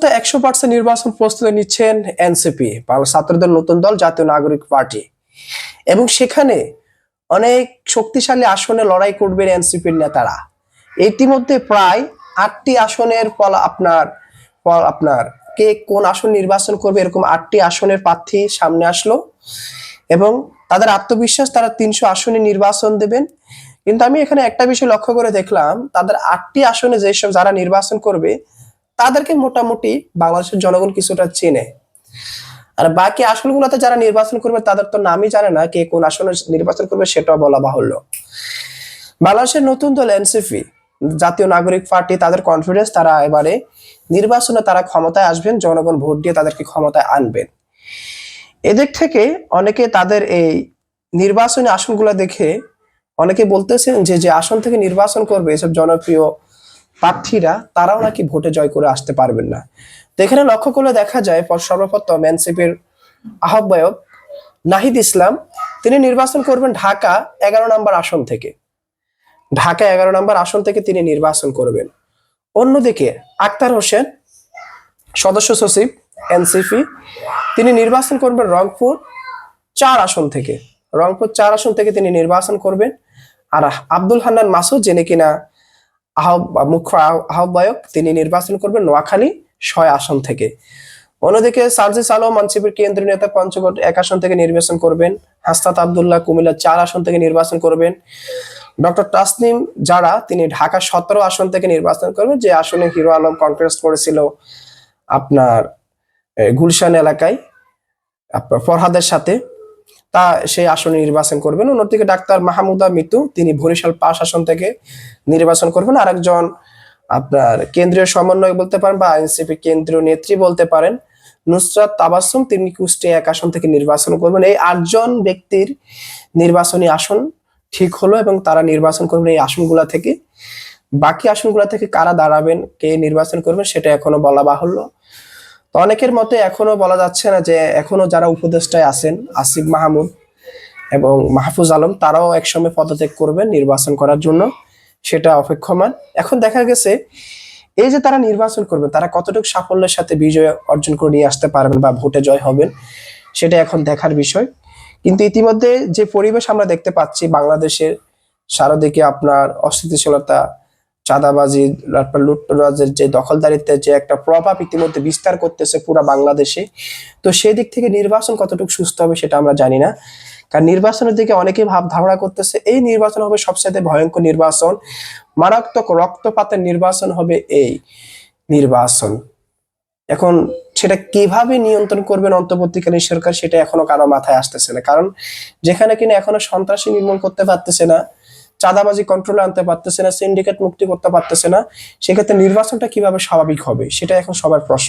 কার্যত একশো পার্সেন্ট নির্বাচন প্রস্তুতি নিচ্ছেন এনসিপি বাংলা ছাত্রদের নতুন দল, জাতীয় নাগরিক পার্টি। এবং সেখানে অনেক শক্তিশালী আসনে লড়াই করবেন এনসিপির নেতারা। ইতিমধ্যে প্রায় আটটি আসনের ফল আপনার ফল আপনার, কে কোন আসন নির্বাচন করবে এরকম আটটি আসনের প্রার্থী সামনে আসলো। এবং তাদের আত্মবিশ্বাস, তারা তিনশো আসনে নির্বাচন দেবেন। কিন্তু আমি এখানে একটা বিষয় লক্ষ্য করে দেখলাম, তাদের আটটি আসনে যেসব যারা নির্বাচন করবে তাদেরকে মোটামুটি বাংলাদেশের জনগণ কিছুটা চেনে। আর বাকি আসনগুলোতে যারা নির্বাচন করবে, তাদের তো নামই জানে না কে কোন আসনে নির্বাচন করবে, সেটাও বলা বাহুল্য। বাংলাদেশের নতুন দল এনসিপি, জাতীয় নাগরিক পার্টি, তাদের কনফিডেন্স তারা এবারে নির্বাচনে তারা ক্ষমতায় আসবেন, জনগণ ভোট দিয়ে তাদেরকে ক্ষমতায় আনবেন। এদিক থেকে অনেকে তাদের এই নির্বাচনী আসনগুলো দেখে অনেকে বলতেছেন যে যে আসন থেকে নির্বাচন করবে, এসব জনপ্রিয় প্রার্থীরা, তারাও নাকি ভোটে জয় করে আসতে পারবেন না। তো এখানে লক্ষ্য করলে দেখা যায় পর- সর্বপ্রথম এনসিপির আহ্বায়ক নাহিদ ইসলাম, তিনি নির্বাচন করবেন ঢাকা এগারো নম্বর আসন থেকে। ঢাকা এগারো নম্বর আসন থেকে তিনি নির্বাচন করবেন। অন্যদিকে আক্তার হোসেন, সদস্য সচিব, এনসিপি, তিনি নির্বাচন করবেন রংপুর চার আসন থেকে। রংপুর চার আসন থেকে তিনি নির্বাচন করবেন। আর আব্দুল হান্নান মাসুদ, যিনি কিনা মুখ্য আহ- আহ্বায়ক তিনি নির্বাচন করবেন নোয়াখালী ছয় আসন থেকে। অন্যদিকে সার্জিস আলম মানসিবের কেন্দ্রীয় নেতা পঞ্চগড় এক আসন থেকে নির্বাচন করবেন। হাস্তাত আবদুল্লাহ কুমিল্লা চার আসন থেকে নির্বাচন করবেন। ডক্টর তাসনিম যারা তিনি ঢাকা সতেরো আসন থেকে নির্বাচন করবেন, যে আসনে হিরো আলম কন্টেস্ট করেছিল আপনার গুলশান এলাকায় আপনার ফরহাদের সাথে। তা সেই আসনে নির্বাচন করবেন। অন্যদিকে ডাক্তার মাহমুদা মিতু, তিনি বরিশাল পাঁচ আসন থেকে নির্বাচন করবেন। আরেকজন আপনার কেন্দ্রীয় সমন্বয় বলতে পারেন বা এনসিপি কেন্দ্রীয় নেত্রী বলতে পারেন, নুসরাত তাবাসুম, তিনি কুষ্টিয়া এক আসন থেকে নির্বাচন করবেন। এই আটজন ব্যক্তির নির্বাচনী আসন ঠিক হলো এবং তারা নির্বাচন করবেন এই আসনগুলা থেকে। বাকি আসনগুলা থেকে কারা দাঁড়াবেন, কে নির্বাচন করবেন, সেটা এখনও বলা বাহুল্য। তো অনেকের মতে এখনও বলা যাচ্ছে না যে এখনও যারা উপদেষ্টায় আছেন, আসিফ মাহমুদ এবং মাহফুজ আলম, তারাও একসময় পদত্যাগ করবেন নির্বাচন করার জন্য। সেটা অপেক্ষমান। এখন দেখা গেছে, এই যে তারা নির্বাচন করবে তারা কতটুকু সাফল্যের সাথে বিজয় অর্জন করে নিয়ে আসতে পারবেন বা ভোটে জয় হবেন, সেটা এখন দেখার বিষয়। কিন্তু ইতিমধ্যে যে পরিবেশ আমরা দেখতে পাচ্ছি, বাংলাদেশের সারাদিকে আপনার অস্থিতিশীলতা চাঁদাবাজি, তারপর লুটরাজের যে দখলদারিত্বের যে একটা প্রভাব ইতিমধ্যে বিস্তার করতেছে পুরো বাংলাদেশে। তো সেই দিক থেকে নির্বাচন কতটুকু সুস্থ হবে সেটা আমরা জানি না। কারণ নির্বাচনের দিকে অনেকেই ভাব ধারণা করতেছে, এই নির্বাচন হবে সবচেয়ে ভয়ঙ্কর নির্বাচন। মারাত্মক রক্তপাতের নির্বাচন হবে এই নির্বাচন। এখন সেটা কীভাবে নিয়ন্ত্রণ করবেন অন্তর্বর্তীকালীন সরকার সেটা এখনও কারও মাথায় আসতেছে না। কারণ যেখানে কিনা এখনও সন্ত্রাসী নির্মূল করতে পারতেছে না চাঁদাবাজি কন্ট্রোলে আনতে পারতেছে না সিন্ডিকেট মুক্তি করতে পারতেছে না, সেক্ষেত্রে নির্বাচনটা কীভাবে স্বাভাবিক হবে সেটা এখন সবার প্রশ্ন।